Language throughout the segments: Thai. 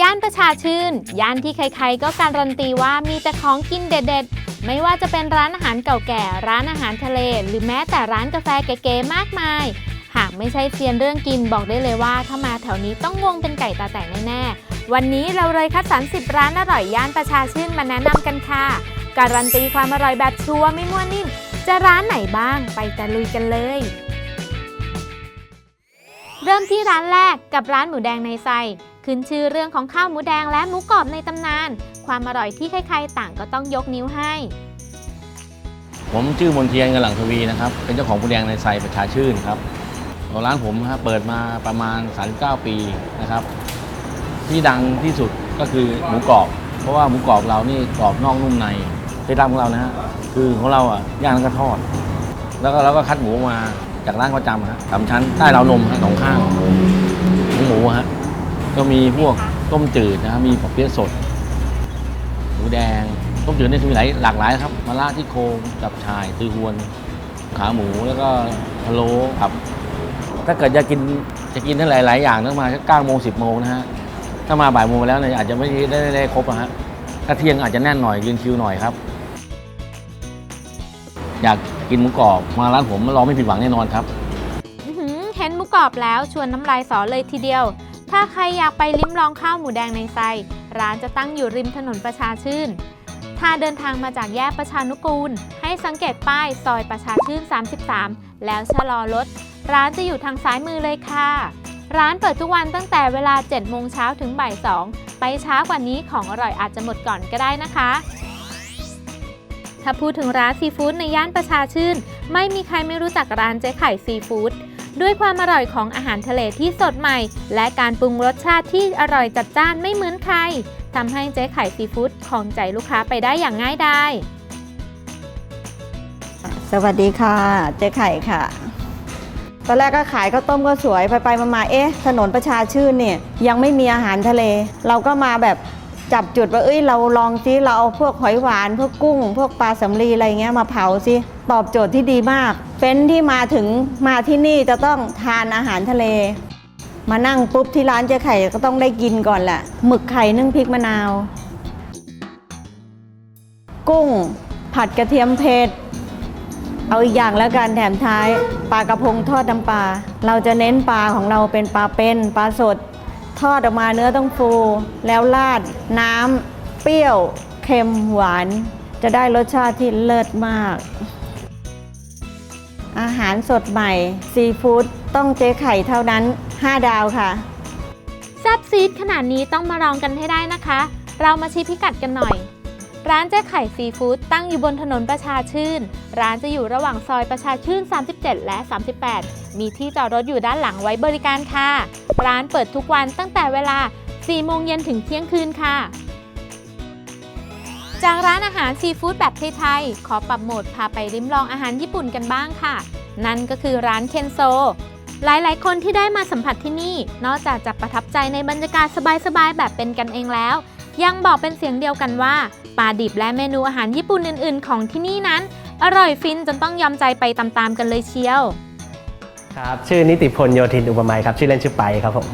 ย่านประชาชื่น ย่านที่ใครๆ ก็การันตีว่ามีแต่ของกินเด็ดๆ ไม่ว่าจะเป็นร้านอาหารเก่าแก่ ร้านอาหารทะเล หรือแม้แต่ร้านกาแฟเก๋ๆมากมาย หากไม่ใช่เซียนเรื่องกินบอกได้เลยว่าถ้ามาแถวนี้ต้องงงเป็นไก่ตาแตกแน่ๆ วันนี้เราเลยคัดสรร10 ร้านอร่อยย่านประชาชื่นมาแนะนำกันค่ะ การันตีความอร่อยแบบชัวร์ไม่มั่วนิ่ม จะร้านไหนบ้างไปตะลุยกันเลย เริ่มที่ร้านแรกกับร้านหมูแดงในไซ ขึ้นชื่อเรื่องของข้าวหมูแดงและหมูกรอบในตำนาน ความอร่อยที่ใครๆต่างก็ต้องยกนิ้วให้ ผมชื่อมนเทียนกำลังทวีนะครับ เป็นเจ้าของผู้แดงในไซประชาชื่นครับร้านผมนะเปิดมาประมาณ 39 ปีนะครับ ที่ดังที่สุดก็คือหมูกรอบ เพราะว่าหมูกรอบเรานี่กรอบนอกนุ่มในเคล็ดลับของเรานะฮะคือของเราอะย่างแล้วก็ทอด แล้วก็เราก็คัดหมูมา จากร้านประจำฮะสามชั้นใต้ราวนมฮะสองข้างของหมูฮะก็มีพวกต้มจืดนะครับมีปอเปี๊ยะสดหมูแดงต้มจืดเนี่ยมีหลายหลากหลายครับมะระที่โคงจับชายตือหวน ขาหมูแล้วก็พะโล้ครับ ถ้าเกิดจะกินจะกินทั้งหลายๆอย่างต้องมาสักเก้าโมงสิบโมงนะฮะถ้ามาบ่ายโมงแล้วเนี่ยอาจจะไม่ได้ได้ได้ครบอะฮะถ้าเที่ยงอาจจะแน่นหน่อยเรียงคิวหน่อยครับ อยาก กินหมูกรอบมาร้านผมรองไม่ผิดหวังแน่นอนครับอื้อหือเห็นหมูกรอบแล้วชวนน้ำลายสอเลยทีเดียว ถ้าใครอยากไปลิ้มลองข้าวหมูแดงในไซ ร้านจะตั้งอยู่ริมถนนประชาชื่น ถ้าเดินทางมาจากแยกประชานุกูล ให้สังเกตป้ายซอยประชาชื่น 33 แล้วชะลอรถ ร้านจะอยู่ทางซ้ายมือเลยค่ะ ร้านเปิดทุกวันตั้งแต่เวลา7โมงเช้าถึงบ่าย2ไปช้ากว่านี้ของอร่อยอาจจะหมดก่อนก็ได้นะคะ ถ้าพูดถึงร้านซีฟู้ดในย่านประชาชื่น ไม่มีใครไม่รู้จักร้านเจ๊ไข่ซีฟู้ดด้วยความอร่อยของอาหารทะเลที่สดใหม่ และการปรุงรสชาติที่อร่อยจัดจ้านไม่เหมือนใครทำให้เจ๊ไข่ซีฟู้ดของใจลูกค้าไปได้อย่างง่ายดายสวัสดีค่ะ เจ๊ไข่ค่ะ ตอนแรกก็ขายข้าวต้มก็สวยไปไปมามาเอ๊ะ ถนนประชาชื่นเนี่ยยังไม่มีอาหารทะเล เราก็มาแบบ จับจุดว่าเอ้ยเราลองซิเราเอาพวกหอยหวานพวกกุ้ง พวกปลาสำลีอะไรเงี้ยมาเผาซิตอบโจทย์ที่ดีมากเฟ้นที่มาถึงมาที่นี่จะต้องทานอาหารทะเล มานั่งปุ๊บที่ร้านเจ๊ไข่ก็ต้องได้กินก่อนแหละหมึกไข่นึ่งพริกมะนาว กุ้ง ผัดกระเทียมเผ็ดเอาอีกอย่างแล้วกันแถมท้ายปลากระพงทอดน้ำปลาเราจะเน้นปลาของเราเป็นปลาเป็นปลาสด ทอดออกมาเนื้อต้องฟู แล้วราดน้ำเปรี้ยวเค็มหวาน จะได้รสชาติที่เลิศมาก อาหารสดใหม่ ซีฟู้ดต้องเจ๊ไข่เท่านั้น 5 ดาวค่ะ แซ่บซีดขนาดนี้ต้องมาลองกันให้ได้นะคะ เรามาชี้พิกัดกันหน่อย ร้านเจ๊ไข่ซีฟู้ดตั้งอยู่บนถนนประชาชื่น ร้านจะอยู่ระหว่างซอยประชาชื่น 37 และ 38 มีที่จอดรถอยู่ด้านหลังไว้บริการค่ะ ร้านเปิดทุกวันตั้งแต่เวลา 4 โมงเย็นถึงเที่ยงคืนค่ะ จากร้านอาหารซีฟู้ดแบบไทยๆ ขอปรับโหมดพาไปริมลองอาหารญี่ปุ่นกันบ้างค่ะ นั่นก็คือร้านเคนโซหลายๆ คนที่ได้มาสัมผัสที่นี่ นอกจากจะประทับใจในบรรยากาศสบายๆ แบบเป็นกันเองแล้ว ยังบอกเป็นเสียงเดียวกันว่าปลาดิบและเมนูอาหารญี่ปุ่นอื่น ๆ ของที่นี่นั้น อร่อยฟินจนต้องยอมใจไปตามๆกันเลยเชียว ครับชื่อนิติพลโยธินอุปไมยครับชื่อเล่นชื่อไปครับผม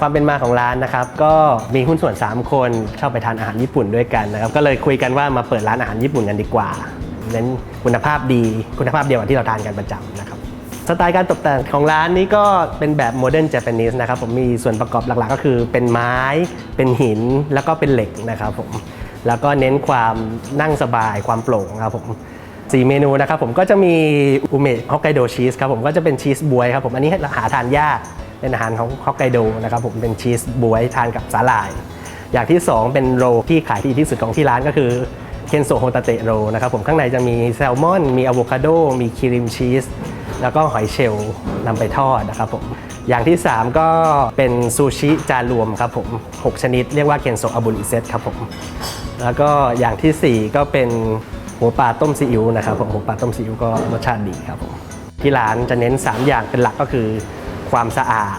ความเป็นมาของร้านนะครับก็มีหุ้นส่วน 3 คนเข้าไปทานอาหารญี่ปุ่นด้วยกันนะครับก็เลยคุยกันว่ามาเปิดร้านอาหารญี่ปุ่นกันดีกว่าเน้นคุณภาพดีคุณภาพเดียวกับที่เราทานกันประจำนะครับ สไตล์การตกแต่งของร้านนี้ก็เป็นแบบโมเดิร์นเจแปนิสนะครับผมมีส่วนประกอบหลักๆ ก็คือเป็นไม้ เป็นหินแล้วก็เป็นเหล็กนะครับผมแล้วก็เน้นความนั่งสบายความโปร่งครับผมสี่เมนูนะครับผมก็จะมีอุเมะฮอกไกโดชีสครับผมก็จะเป็นชีสบวยครับผมอันนี้หาทานยากเป็นอาหารของฮอกไกโดนะครับผมเป็นชีสบวยทานกับสาหร่าย อย่างที่ 2 เป็นโรที่ขายดีที่สุดของที่ร้านก็คือเคนโซโฮตาเตโรนะครับผมข้างในจะมีแซลมอน มีอะโวคาโด มีครีมชีส แล้วก็หอยเชลล์นำไปทอดนะครับผมอย่างที่ 3 ก็เป็นซูชิจานรวมครับผม6ชนิดเรียกว่าเคนโซอาบุริเซตครับผมแล้วก็อย่างทีสี่ 4 ก็เป็นหัวปลาต้มซีอิ๊วนะครับผมหัวปลาต้มซีอิ๊วก็รสชาติดีครับผมที่ร้านจะเน้น 3 อย่างเป็นหลักก็คือ ความสะอาด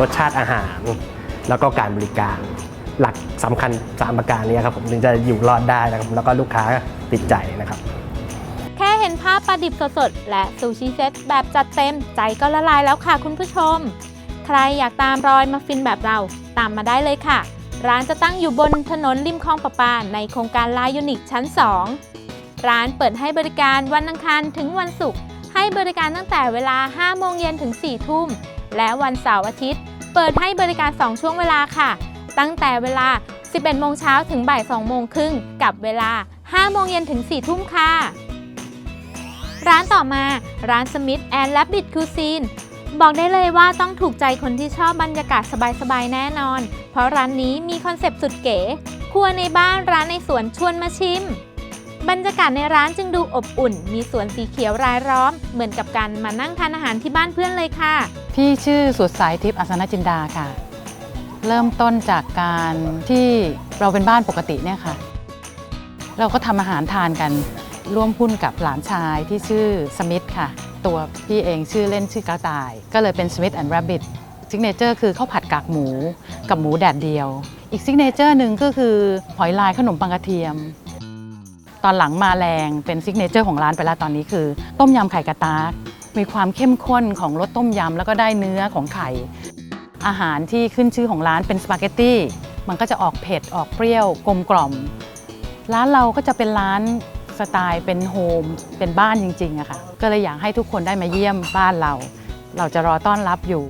รสชาติอาหาร แล้วก็การบริการ หลักสำคัญ3ประการนี้ครับผมถึงจะอยู่รอดได้นะครับแล้วก็ลูกค้าติดใจนะครับ ภาพปลาดิบสดๆ และซูชิเซตแบบจัดเต็ม ใจก็ละลายแล้วค่ะคุณผู้ชม ใครอยากตามรอยมาฟินแบบเรา ตามมาได้เลยค่ะ ร้านจะตั้งอยู่บนถนนริมคลองประปา ในโครงการลายูนิคชั้น 2 ร้านเปิดให้บริการวันอังคารถึงวันศุกร์ให้บริการตั้งแต่เวลา 5 โมงเย็นถึง 4 ทุ่ม และวันเสาร์อาทิตย์ เปิดให้บริการ 2 ช่วงเวลาค่ะ ตั้งแต่เวลา 11 โมงเช้าถึงบ่าย 2 โมงครึ่ง กับเวลา 5 โมงเย็นถึง 4 ทุ่มค่ะ ร้านต่อมาร้าน Smith and Rabbit Cuisine บอกได้เลยว่าต้องถูกใจคนที่ชอบบรรยากาศสบายๆแน่นอน เพราะร้านนี้มีคอนเซปต์สุดเก๋ ครัวในบ้านร้านในสวนชวนมาชิม บรรยากาศในร้านจึงดูอบอุ่น มีสวนสีเขียวรายล้อม เหมือนกับการมานั่งทานอาหารที่บ้านเพื่อนเลยค่ะ พี่ชื่อสุดสายทิพย์อัศนจินดาค่ะ เริ่มต้นจากการที่เราเป็นบ้านปกติเนี่ยค่ะ เราก็ทำอาหารทานกัน ร่วมหุ้นกับหลานชายที่ชื่อสมิธค่ะ ตัวพี่เองชื่อเล่นชื่อกระต่าย ก็เลยเป็น Smith and Rabbit ซิกเนเจอร์คือข้าวผัดกากหมูกับหมูแดดเดียว อีกซิกเนเจอร์หนึ่งก็คือหอยลายขนมปังกระเทียม ตอนหลังมาแรงเป็นซิกเนเจอร์ของร้านไปแล้วตอนนี้คือ ต้มยำไข่กระตากมีความเข้มข้นของรสต้มยำแล้วก็ได้เนื้อของไข่ อาหารที่ขึ้นชื่อของร้านเป็นสปาเกตตี้มันก็จะออกเผ็ดออกเปรี้ยวกลมกล่อม ร้านเราก็จะเป็นร้าน สไตล์เป็นโฮมเป็นบ้านจริงๆอะค่ะ ก็เลยอยากให้ทุกคนได้มาเยี่ยมบ้านเรา เราจะรอต้อนรับอยู่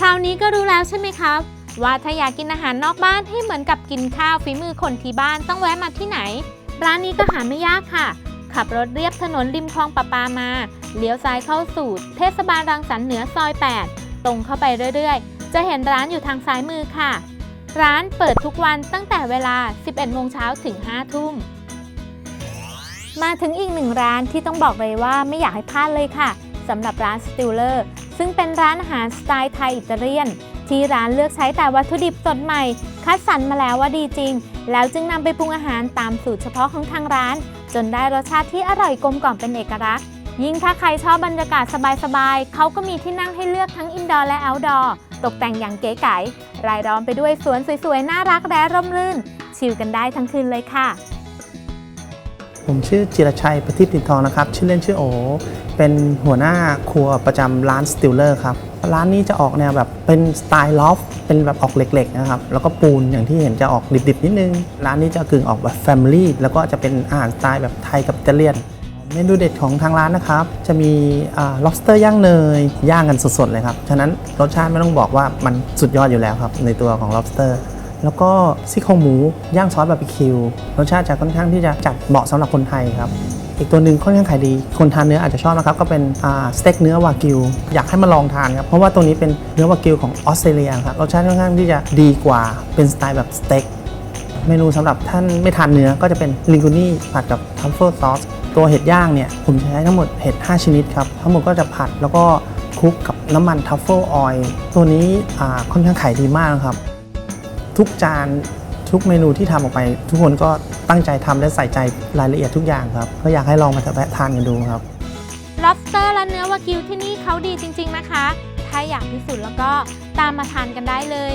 คราวนี้ก็รู้แล้วใช่ไหมครับ ว่าถ้าอยากกินอาหารนอกบ้านให้เหมือนกับกินข้าวฝีมือคนที่บ้านต้องแวะมาที่ไหน ร้านนี้ก็หาไม่ยากค่ะ ขับรถเรียบถนนริมคลองประปามา เลี้ยวซ้ายเข้าสู่เทศบาลรังสรรค์เหนือซอย 8 ตรงเข้าไปเรื่อยๆ จะเห็นร้านอยู่ทางซ้ายมือค่ะ ร้านเปิดทุกวันตั้งแต่เวลา 11 โมงเช้าถึง 5 ทุ่ม มาถึงอีกหนึ่งร้านที่ต้องบอกเลยว่าไม่อยากให้พลาดเลยค่ะสำหรับร้านสติลเลอร์ซึ่งเป็นร้านอาหารสไตล์ไทยอิตาเลียน ที่ร้านเลือกใช้แต่วัตถุดิบสดใหม่ คัดสรรมาแล้วว่าดีจริง แล้วจึงนำไปปรุงอาหารตามสูตรเฉพาะของทางร้าน จนได้รสชาติที่อร่อยกลมกล่อมเป็นเอกลักษณ์ ยิ่งถ้าใครชอบบรรยากาศสบายๆเขาก็มีที่นั่งให้เลือกทั้งอินดอร์และเอาท์ดอร์ตกแต่งอย่างเก๋ไก๋รายล้อมไปด้วยสวนสวยๆน่ารักและร่มรื่น ชิลกันได้ทั้งคืนเลยค่ะ ผมชื่อจิรชัยประทิตินทองนะครับ ชื่อเล่นชื่อโอ เป็นหัวหน้าครัวประจำร้านสติลเลอร์ครับ ร้านนี้จะออกแนวแบบเป็นสไตล์ลอฟ เป็นแบบออกเหล็กๆนะครับ แล้วก็ปูนอย่างที่เห็นจะออกดิบๆนิดนึง ร้านนี้จะกึ่งออกแบบแฟมิลี่ แล้วก็จะเป็นอาหารสไตล์แบบไทยกับอิตาเลียน เมนูเด็ดของทางร้านนะครับ จะมี lobster ย่างเนย ย่างกันสดๆเลยครับ ฉะนั้นรสชาติไม่ต้องบอกว่ามันสุดยอดอยู่แล้วครับในตัวของ lobster แล้วก็ซี่โครงหมูย่างซอสบาร์บีคิวรสชาติจะค่อนข้างที่จะจัดเหมาะสำหรับคนไทยครับอีกตัวหนึ่งค่อนข้างขายดี คนทานเนื้ออาจจะชอบนะครับ ก็เป็นสเต็กเนื้อวากิว อยากให้มาลองทานครับ เพราะว่าตัวนี้เป็นเนื้อวากิวของออสเตรเลียครับรสชาติค่อนข้างที่จะดีกว่าเป็นสไตล์แบบสเต็กเมนูสำหรับท่านไม่ทานเนื้อก็จะเป็นลิงกุนี่ผัดกับทัฟเฟิลซอสตัวเห็ดย่างเนี่ย ผมใช้ทั้งหมดเห็ด 5 ชนิดครับ ทั้งหมดก็จะผัดแล้วก็คลุกกับน้ำมันทัฟเฟิลออยล์ตัวนี้ค่อนข้างขายดีมากครับ ทุกจานทุกเมนูที่ทำออกไป ทุกคนก็ตั้งใจทำและใส่ใจรายละเอียดทุกอย่างครับ ก็อยากให้ลองมาแวะทานกันดูครับ lobster และเนื้อวากิวที่นี่เขาดีจริง ๆนะคะ ถ้าอยากพิสูจน์แล้วก็ตามมาทานกันได้เลย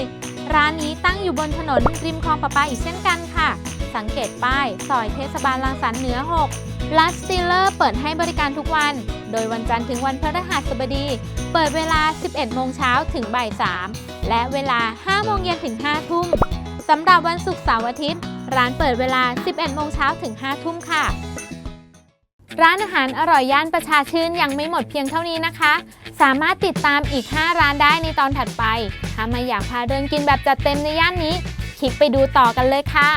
ร้านนี้ตั้งอยู่บนถนนริมคลองประปาอีกเช่นกันค่ะ สังเกตป้าย ซอยเทศบาลรังสรรค์เหนือ6ลัสติลเลอร์เปิดให้บริการทุกวัน โดยวันจันทร์ถึงวันพฤหัสบดี เปิดเวลา 11 โมงเช้าถึงบ่าย 3 และเวลา 5 โมงเย็นถึง 5 ทุ่มสำหรับวันศุกร์เสาร์อาทิตย์ ร้านเปิดเวลา 11 โมงเช้าถึง 5 ทุ่มค่ะ ร้านอาหารอร่อยย่านประชาชื่นยังไม่หมดเพียงเท่านี้นะคะ สามารถติดตามอีก 5 ร้านได้ในตอนถัดไป ถ้าไม่อยากพาเดินกินแบบจัดเต็มในย่านนี้ คลิกไปดูต่อกันเลยค่ะ